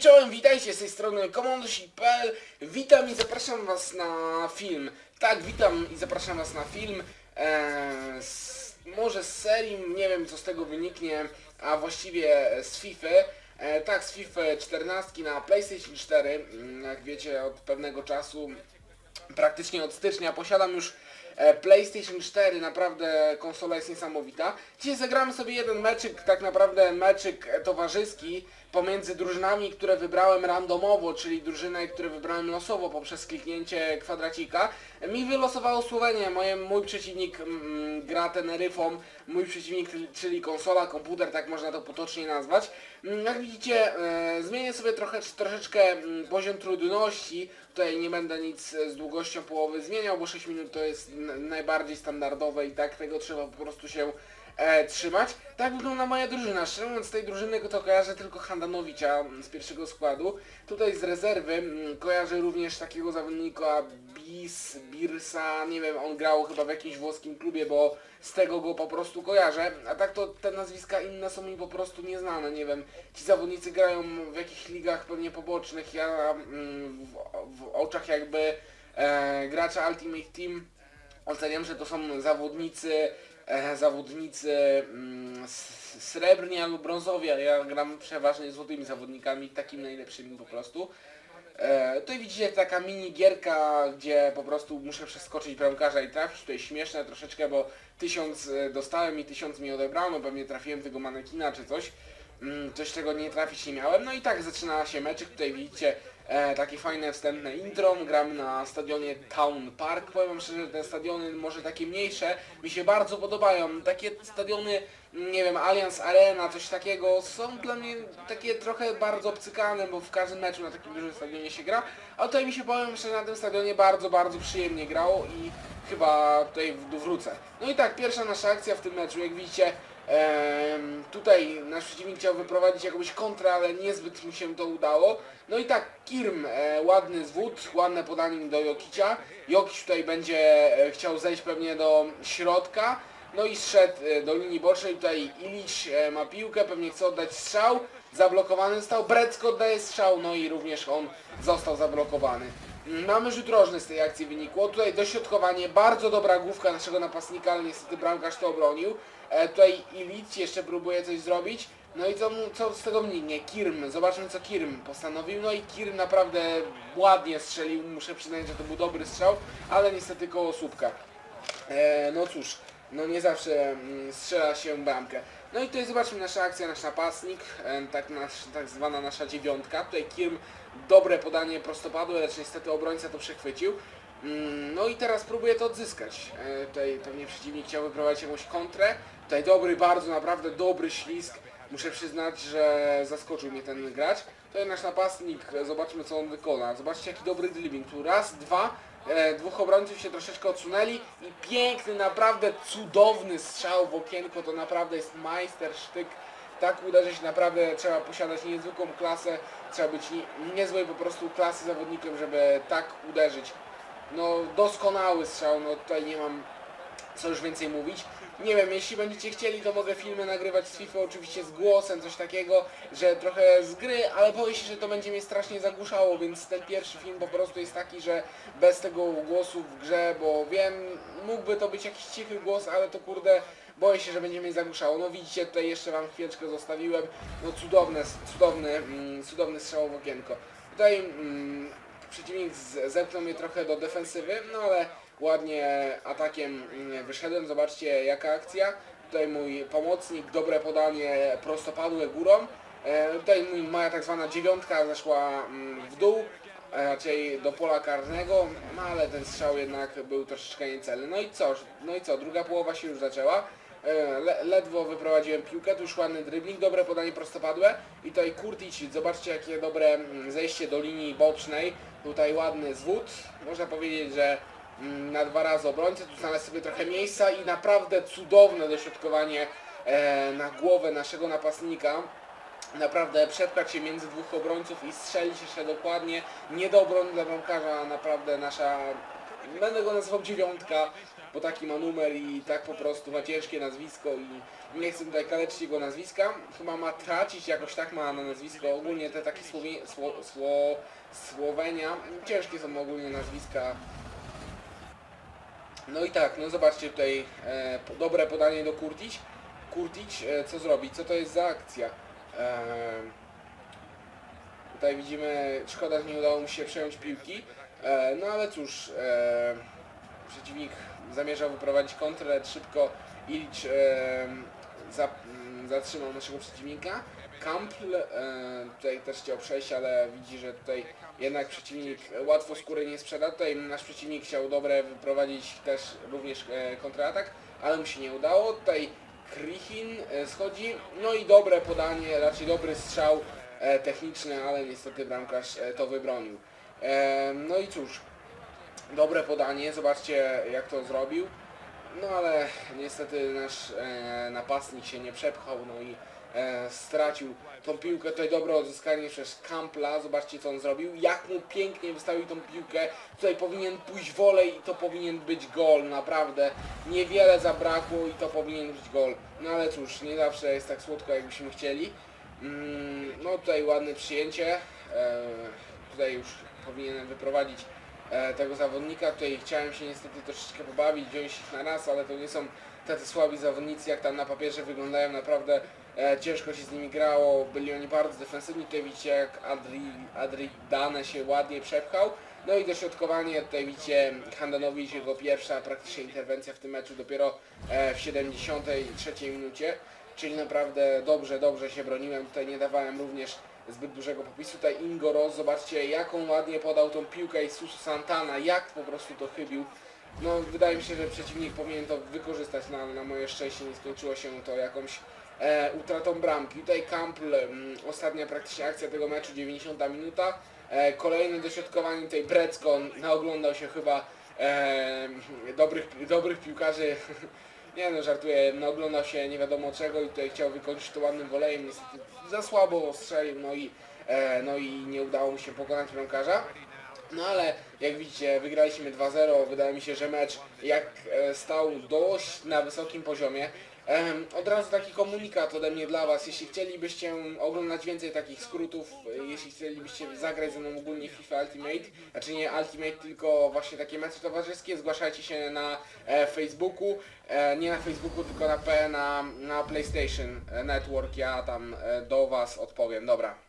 Czołem, witajcie z tej strony komandosik.pl Witam i zapraszam was na film. Tak, witam i zapraszam was na film. E, z, może z serii, nie wiem co z tego wyniknie, a właściwie z FIFA. E, tak, z FIFA 14 na PlayStation 4. Mm, Jak wiecie, od pewnego czasu praktycznie od stycznia posiadam już e, PlayStation 4, naprawdę konsola jest niesamowita. Dzisiaj zagramy sobie jeden meczyk, tak naprawdę meczyk towarzyski pomiędzy drużynami, które wybrałem randomowo, czyli drużyny, które wybrałem losowo poprzez kliknięcie kwadracika. Mi wylosowało Słowenię, moje, mój przeciwnik mm, gra Teneryfą, mój przeciwnik, czyli konsola, komputer, tak można to potocznie nazwać. Mm, Jak widzicie, e, zmienię sobie trochę, troszeczkę mm, poziom trudności. Tutaj nie będę nic z długością połowy zmieniał, bo 6 minut to jest najbardziej standardowe i tak tego trzeba po prostu się e, trzymać. Tak wygląda moja drużyna. Szczerze mówiąc, z tej drużyny to kojarzę tylko Handanowicza z pierwszego składu. Tutaj z rezerwy mm, kojarzę również takiego zawodnika Bis, Birsa, nie wiem, on grał chyba w jakimś włoskim klubie, bo z tego go po prostu kojarzę. A tak to te nazwiska inne są mi po prostu nieznane, nie wiem. Ci zawodnicy grają w jakichś ligach pewnie pobocznych. Ja mm, w, w oczach jakby e, gracza Ultimate Team oceniam, że to są zawodnicy, zawodnicy mm, srebrni albo brązowi, a ja gram przeważnie złotymi zawodnikami, takimi najlepszymi po prostu. E, tutaj widzicie taka mini gierka, gdzie po prostu muszę przeskoczyć bramkarza i trafić. Tutaj śmieszne troszeczkę, bo tysiąc e, dostałem i tysiąc mi odebrano, pewnie trafiłem tego manekina czy coś. Mm, coś czego nie trafić nie miałem. No i tak zaczyna się meczek. Tutaj widzicie e, takie fajne wstępne intro. Gramy na stadionie Town Park. Powiem wam szczerze, te stadiony może takie mniejsze mi się bardzo podobają. Takie stadiony, nie wiem, Allianz Arena, coś takiego są dla mnie takie trochę bardzo obcykane, bo w każdym meczu na takim dużym stadionie się gra. A tutaj mi się powiem, że na tym stadionie bardzo, bardzo przyjemnie grało i chyba tutaj wrócę. No i tak, pierwsza nasza akcja w tym meczu, jak widzicie, tutaj nasz przeciwnik chciał wyprowadzić jakąś kontrę, ale niezbyt mu się to udało. No i tak, Kirm, e, ładny zwód, ładne podanie do Jokicia. Jokic tutaj będzie e, chciał zejść pewnie do środka. No i zszedł e, do linii bocznej, tutaj Ilić ma piłkę, pewnie chce oddać strzał. Zablokowany został, Brecko oddaje strzał, no i również on został zablokowany. Mamy rzut rożny z tej akcji wynikło. Tutaj dośrodkowanie, bardzo dobra główka naszego napastnika, ale niestety bramkarz to obronił. E, tutaj Ilic jeszcze próbuje coś zrobić. No i co, co z tego wyniknie? Kirm, zobaczmy co Kirm postanowił. No i Kirm naprawdę ładnie strzelił, muszę przyznać, że to był dobry strzał, ale niestety koło słupka. E, no cóż, no nie zawsze mm, strzela się bramkę. No i tutaj zobaczmy nasza akcja, nasz napastnik, e, tak, nasz, tak zwana nasza dziewiątka. Tutaj Kirm dobre podanie prostopadłe, lecz niestety obrońca to przechwycił. Mm, No i teraz próbuję to odzyskać. E, Tutaj pewnie przeciwnik chciał wyprowadzić jakąś kontrę. Tutaj dobry, bardzo naprawdę dobry ślisk. Muszę przyznać, że zaskoczył mnie ten gracz. Tutaj nasz napastnik, zobaczmy co on wykona. Zobaczcie jaki dobry dribbling. Tu raz, dwa, e, dwóch obrońców się troszeczkę odsunęli i piękny, naprawdę cudowny strzał w okienko. To naprawdę jest majstersztyk. Tak uderzyć naprawdę trzeba posiadać niezwykłą klasę, trzeba być nie, niezłej po prostu klasy zawodnikiem, żeby tak uderzyć. No doskonały strzał, no tutaj nie mam co już więcej mówić. Nie wiem, jeśli będziecie chcieli, to mogę filmy nagrywać z FIFA oczywiście z głosem, coś takiego, że trochę z gry, ale boję się, że to będzie mnie strasznie zagłuszało, więc ten pierwszy film po prostu jest taki, że bez tego głosu w grze, bo wiem, mógłby to być jakiś cichy głos, ale to kurde, boję się, że będzie mnie zagłuszało. No widzicie, tutaj jeszcze wam chwileczkę zostawiłem, no cudowne, cudowny, mm, cudowny strzał w okienko. Tutaj mm, przeciwnik z- zepchnął mnie trochę do defensywy, no ale ładnie atakiem mm, wyszedłem. Zobaczcie jaka akcja. Tutaj mój pomocnik, dobre podanie prostopadłe górą. E, tutaj moja tak zwana dziewiątka zeszła mm, w dół, a raczej do pola karnego, no ale ten strzał jednak był troszeczkę niecelny. No i co? No i co? Druga połowa się już zaczęła. E, Le, ledwo wyprowadziłem piłkę, tu już ładny dribbling, dobre podanie prostopadłe i tutaj Kurtic, zobaczcie jakie dobre mm, zejście do linii bocznej, tutaj ładny zwód, można powiedzieć, że mm, na dwa razy obrońcę, tu znalazł sobie trochę miejsca i naprawdę cudowne dośrodkowanie e, na głowę naszego napastnika. Naprawdę przepchać się między dwóch obrońców i strzelić jeszcze dokładnie. Nie do obrony dla bramkarza, naprawdę nasza, będę go nazywał dziewiątka, bo taki ma numer i tak po prostu ma ciężkie nazwisko i nie chcę tutaj kaleczyć jego nazwiska. Chyba ma tracić, jakoś tak ma na nazwisko. Ogólnie te takie Słowie, sło, sło, Słowenia, ciężkie są ogólnie nazwiska. No i tak, no zobaczcie tutaj e, dobre podanie do Kurtic. Kurtic, e, co zrobi? Co to jest za akcja? E, tutaj widzimy, szkoda, że nie udało mu się przejąć piłki. E, no ale cóż, e, przeciwnik zamierzał wyprowadzić kontrę, szybko Illich e, za, zatrzymał naszego przeciwnika. Kampl e, tutaj też chciał przejść, ale widzi, że tutaj jednak przeciwnik łatwo skóry nie sprzeda. Tutaj nasz przeciwnik chciał dobre wyprowadzić też również e, kontratak, ale mu się nie udało. Tutaj Krichin e, schodzi, no i dobre podanie, raczej dobry strzał e, techniczny, ale niestety bramkarz e, to wybronił. E, no i cóż, dobre podanie, zobaczcie jak to zrobił. No ale niestety nasz e, napastnik się nie przepchał, no i e, stracił tą piłkę. Tutaj dobre odzyskanie przez Kampla. Zobaczcie co on zrobił. Jak mu pięknie wystawił tą piłkę. Tutaj powinien pójść wolej i to powinien być gol. Naprawdę niewiele zabrakło i to powinien być gol. No ale cóż, nie zawsze jest tak słodko jakbyśmy chcieli. Mm, no tutaj ładne przyjęcie. E, tutaj już powinienem wyprowadzić e, tego zawodnika. Tutaj chciałem się niestety troszeczkę pobawić, wziąć ich na raz, ale to nie są tacy słabi zawodnicy, jak tam na papierze wyglądają. Naprawdę e, ciężko się z nimi grało. Byli oni bardzo defensywni. Tutaj widzicie, jak Adri, Adri Dane się ładnie przepchał. No i dośrodkowanie, tutaj widzicie Handanowicz, jego pierwsza praktycznie interwencja w tym meczu dopiero e, w 73 minucie. Czyli naprawdę dobrze, dobrze się broniłem. Tutaj nie dawałem również zbyt dużego popisu. Tutaj Ingo Ross, zobaczcie jak on ładnie podał tą piłkę i Susu Santana, jak po prostu to chybił. No wydaje mi się, że przeciwnik powinien to wykorzystać, no, na moje szczęście nie skończyło się to jakąś e, utratą bramki. Tutaj Kampl, mm, ostatnia praktycznie akcja tego meczu, 90 minuta. E, kolejne dośrodkowanie, tutaj Brecko, naoglądał się chyba e, dobrych, dobrych piłkarzy Nie no, żartuję, no oglądał się nie wiadomo czego i tutaj chciał wykończyć to ładnym wolejem, niestety za słabo strzelił, no i, e, no i nie udało mu się pokonać bramkarza. No ale jak widzicie, wygraliśmy 2-0, wydaje mi się, że mecz jak e, stał dość na wysokim poziomie. Od razu taki komunikat ode mnie dla Was, jeśli chcielibyście oglądać więcej takich skrótów, e, jeśli chcielibyście zagrać ze mną ogólnie FIFA Ultimate, znaczy nie Ultimate, tylko właśnie takie mecze towarzyskie, zgłaszajcie się na e, Facebooku, e, nie na Facebooku, tylko na, P- na, na PlayStation Network, ja tam do Was odpowiem, dobra.